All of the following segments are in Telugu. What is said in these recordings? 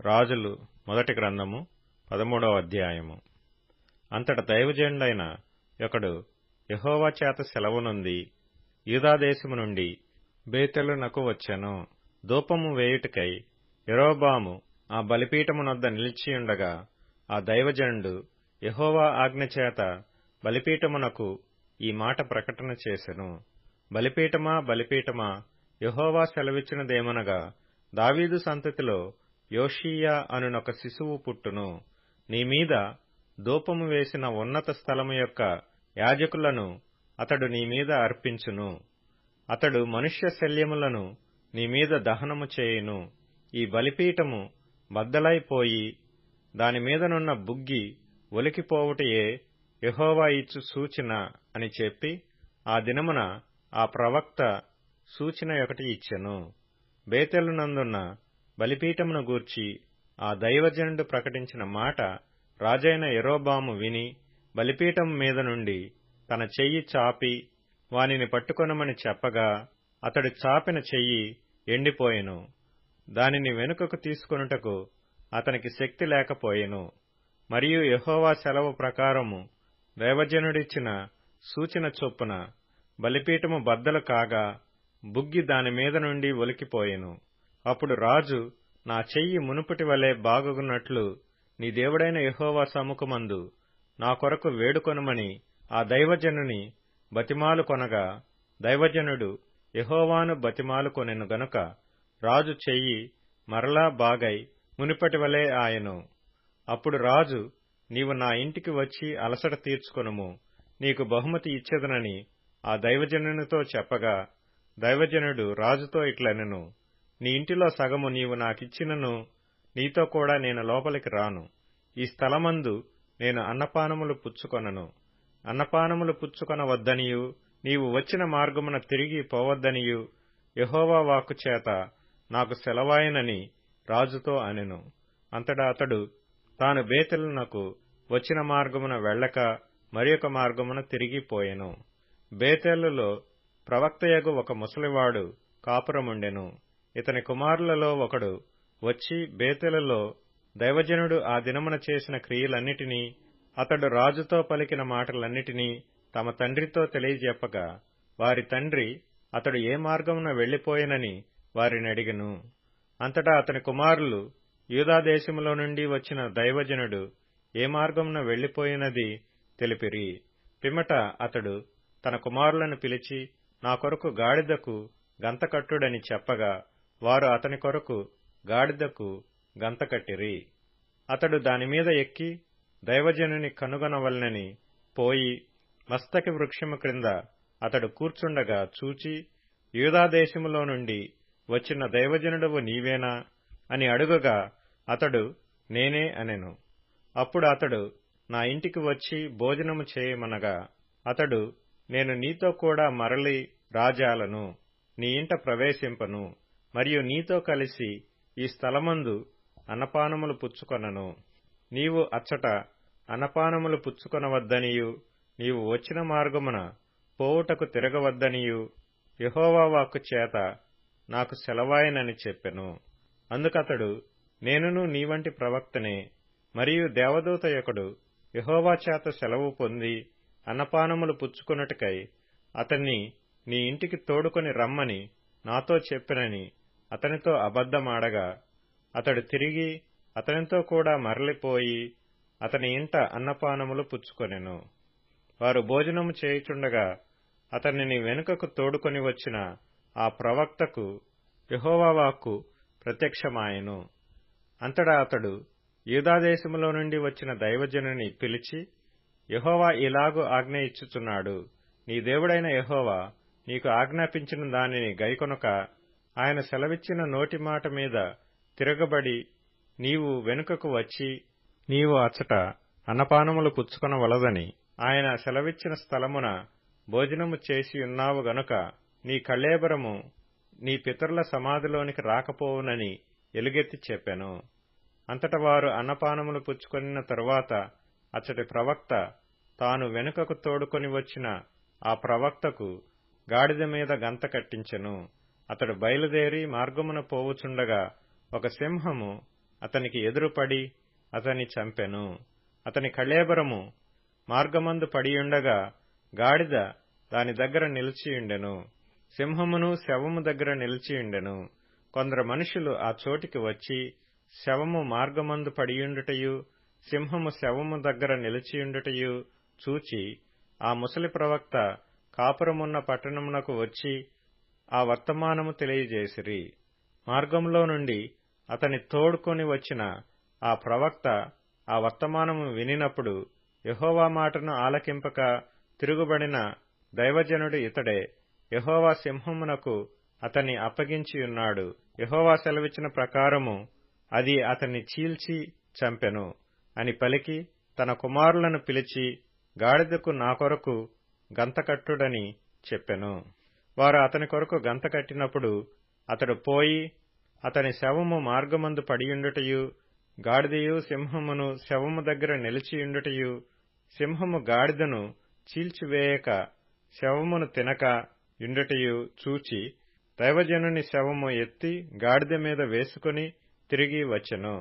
రాజులు మొదటి గ్రంథము పదమూడవ అధ్యాయము. అంతట దైవజనుడైన ఒకడు యహోవా చేత సెలవునుంది యూదాదేశము నుండి బేతెలునకు వచ్చెను. ధూపము వేయుటకై యరొబాము ఆ బలిపీఠమునొద్ద నిలిచియుండగా ఆ దైవజనుడు ఆజ్ఞ ఆజ్ఞచేత బలిపీఠమునకు ఈ మాట ప్రకటన చేసెను. బలిపీఠమా బలిపీఠమా యహోవా సెలవిచ్చినదేమనగా దావీదు సంతతిలో యోషీయా అనునొక శిశువు పుట్టును. నీ మీద ధూపము వేసిన ఉన్నత స్థలము యొక్క యాజకులను అతడు నీ మీద అర్పించును. అతడు మనుష్య శల్యములను నీ మీద దహనము చేయును. ఈ బలిపీఠము బద్దలైపోయి దాని మీదనున్న బుగ్గి ఒలికిపోవుటయే యహోవా ఇచ్చు సూచన అని చెప్పి ఆ దినమున ఆ ప్రవక్త సూచన ఒకటి ఇచ్చెను. బేతెలునందున్న బలిపీఠమును గూర్చి ఆ దైవజనుడు ప్రకటించిన మాట రాజైన ఎరోబాము విని బలిపీఠం మీద నుండి తన చెయ్యి చాపి వానిని పట్టుకొనమని చెప్పగా అతడు చాపిన చెయ్యి ఎండిపోయెను. దానిని వెనుకకు తీసుకొనుటకు అతనికి శక్తి లేకపోయెను. మరియు యహోవా సెలవు ప్రకారము దైవజనుడిచ్చిన సూచన చొప్పున బలిపీఠము బద్దలు కాగా బుగ్గి దాని మీద నుండి ఒలికిపోయెను. అప్పుడు రాజు నా చెయ్యి మునుపటి వలె బాగున్నట్లు నీ దేవుడైన యహోవా సముఖమందు నా కొరకు వేడుకొనమని ఆ దైవజనుని బతిమాలు కొనగా దైవజనుడు యహోవాను బతిమాలు కొనెను గనుక రాజు చెయ్యి మరలా బాగై మునిపటి వలె ఆయను. అప్పుడు రాజు నీవు నా ఇంటికి వచ్చి అలసట తీర్చుకొనుము నీకు బహుమతి ఇచ్చేదనని ఆ దైవజనునితో చెప్పగా దైవజనుడు రాజుతో ఇట్లనెను. నీ ఇంటిలో సగము నీవు నాకిచ్చినను నీతో కూడా నేను లోపలికి రాను. ఈ స్థలమందు నేను అన్నపానములు పుచ్చుకొనను. అన్నపానములు పుచ్చుకొనవద్దనియు నీవు వచ్చిన మార్గమున తిరిగి పోవద్దనియు యహోవా వాక్కు చేత నాకు సెలవాయనని రాజుతో అనెను. అంతటా అతడు తాను బేతెలునకు వచ్చిన మార్గమున వెళ్ళక మరియొక మార్గమున తిరిగిపోయెను బేతెలులో ప్రవక్తయగు ఒక ముసలివాడు కాపురముండెను. ఇతని కుమారులలో ఒకడు వచ్చి బేతెలలో దైవజనుడు ఆ దినమున చేసిన క్రియలన్నిటినీ అతడు రాజుతో పలికిన మాటలన్నిటినీ తమ తండ్రితో తెలియజెప్పగా వారి తండ్రి అతడు ఏ మార్గమున వెళ్ళిపోయినని వారిని అడిగను. అంతటా అతని కుమారులు యూదాదేశములో నుండి వచ్చిన దైవజనుడు ఏ మార్గమున వెళ్ళిపోయినది తెలిపిరి. పిమ్మట అతడు తన కుమారులను పిలిచి నా కొరకు గాడిదకు గంతకట్టుడని చెప్పగా వారు అతని కొరకు గాడిదకు గంతకట్టిరి అతడు దానిమీద ఎక్కి దైవజనుని కనుగొనవలనని పోయి మస్తకి వృక్షము క్రింద అతడు కూర్చుండగా చూచి యూదాదేశములో నుండి వచ్చిన దైవజనుడవు నీవేనా అని అడుగగా అతడు నేనే అనెను. అప్పుడు అతడు నా ఇంటికి వచ్చి భోజనము చేయమనగా అతడు నేను నీతో కూడా మరలి రాజాలను నీ ఇంట ప్రవేశింపను. మరియు నీతో కలిసి ఈ స్థలమందు అన్నపానములు పుచ్చుకొనను. నీవు అచ్చట అన్నపానములు పుచ్చుకొనవద్దనియు నీవు వచ్చిన మార్గమున పోవుటకు తిరగవద్దనియు యహోవా వాక్కు చేత నాకు సెలవాయనని చెప్పెను. అందుకతడు నేనును నీవంటి ప్రవక్తనే మరియు దేవదూత యొకడు యహోవా చేత సెలవు పొంది అన్నపానములు పుచ్చుకొనుటకై అతన్ని నీ ఇంటికి తోడుకొని రమ్మని నాతో చెప్పినని అతనితో అబద్ధమాడగా అతడు తిరిగి అతనితో కూడా మరలిపోయి అతని ఇంట అన్నపానములు పుచ్చుకొనెను. వారు భోజనము చేయుచుండగా అతనిని వెనుకకు తోడుకొని వచ్చిన ఆ ప్రవక్తకు యహోవాకు ప్రత్యక్షమాయెను. అంతటా అతడు యూదాదేశములో నుండి వచ్చిన దైవజనుని పిలిచి యహోవా ఇలాగు ఆజ్ఞ ఇచ్చుచున్నాడు. నీ దేవుడైన యహోవా నీకు ఆజ్ఞాపించిన దానిని గైకొనక ఆయన సెలవిచ్చిన నోటి మాట మీద తిరగబడి నీవు వెనుకకు వచ్చి నీవు అచ్చట అన్నపానములు పుచ్చుకొనవలదని ఆయన సెలవిచ్చిన స్థలమున భోజనము చేసి ఉన్నావు గనుక నీ కళేబరము నీ పితరుల సమాధిలోనికి రాకపోవునని ఎలుగెత్తి చెప్పాను. అంతట వారు అన్నపానములు పుచ్చుకొనిన తరువాత అచ్చటి ప్రవక్త తాను వెనుకకు తోడుకొని వచ్చిన ఆ ప్రవక్తకు గాడిద మీద గంత కట్టించెను. అతడు బయలుదేరి మార్గమున పోవుచుండగా ఒక సింహము అతనికి ఎదురుపడి అతని చంపెను. అతని కళేబరము మార్గమందు పడియుండగా గాడిద దాని దగ్గర నిలిచియుండెను. సింహమును శవము దగ్గర నిలిచియుండెను. కొందరు మనుషులు ఆ చోటికి వచ్చి శవము మార్గమందు పడియుండుటయు సింహము శవము దగ్గర నిలిచియుండుటయు చూచి ఆ ముసలి ప్రవక్త కాపురమున్న పట్టణమునకు వచ్చి ఆ వర్తమానము తెలియజేసిరి. మార్గంలో నుండి అతని తోడుకొని వచ్చిన ఆ ప్రవక్త ఆ వర్తమానము వినినప్పుడు యహోవా మాటను ఆలకింపక తిరుగుబడిన దైవజనుడు ఇతడే. యహోవా సింహమునకు అతన్ని అప్పగించియున్నాడు యహోవా సెలవిచ్చిన ప్రకారము అది అతన్ని చీల్చి చంపెను అని పలికి తన కుమారులను పిలిచి గాడిదకు నా కొరకు గంతకట్టుడని చెప్పెను. వారు అతని కొరకు గంత కట్టినప్పుడు అతడు పోయి అతని శవము మార్గమందు పడియుండుటయు గాడిదయు సింహమును శవము దగ్గర నిలిచియుండుటయు సింహము గాడిదను చీల్చివేయక శవమును తినక యుండుటయు చూచి దైవజనుని శవము ఎత్తి గాడిద మీద వేసుకుని తిరిగి వచ్చెను.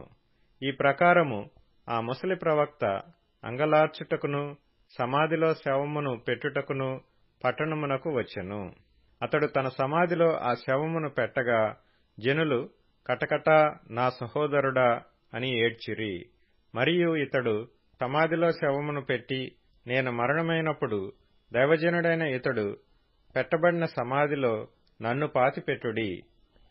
ఈ ప్రకారము ఆ ముసలి ప్రవక్త అంగలార్చుటకును సమాధిలో శవమును పెట్టుటకును పట్టణమునకు వచ్చెను. అతడు తన సమాధిలో ఆ శవమును పెట్టగా జనులు కటకటా నా సహోదరుడా అని ఏడ్చిరి. మరియు ఇతడు సమాధిలో శవమును పెట్టి నేను మరణమైనప్పుడు దైవజనుడైన ఇతడు పెట్టబడిన సమాధిలో నన్ను పాతిపెట్టుడి.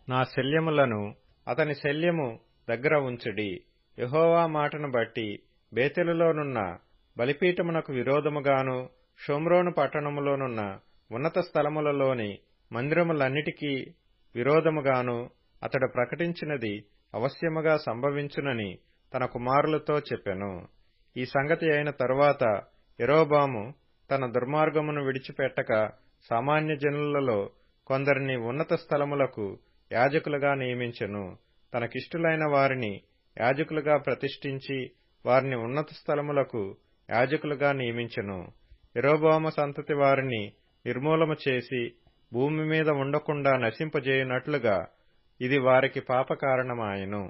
నా శల్యములను అతని శల్యము దగ్గర ఉంచుడి. యహోవా మాటను బట్టి బేతెలులోనున్న బలిపీఠమునకు విరోధముగాను షోమ్రోను పట్టణములోనున్న ఉన్నత స్థలములలోని మందిరములన్నిటికీ విరోధముగాను అతడు ప్రకటించినది అవశ్యముగా సంభవించునని తన కుమారులతో చెప్పెను. ఈ సంగతి అయిన తరువాత ఎరోబాము తన దుర్మార్గమును విడిచిపెట్టక సామాన్య జనులలో కొందరిని ఉన్నత స్థలములకు యాజకులుగా నియమించెను. తనకిష్టులైన వారిని యాజకులుగా ప్రతిష్ఠించి వారిని ఉన్నత స్థలములకు యాజకులుగా నియమించెను. ఎరోబాము సంతతి వారిని నిర్మూలము చేసి భూమి మీద ఉండకుండా నశింపజేయునట్లుగా ఇది వారికి పాపకారణమాయెను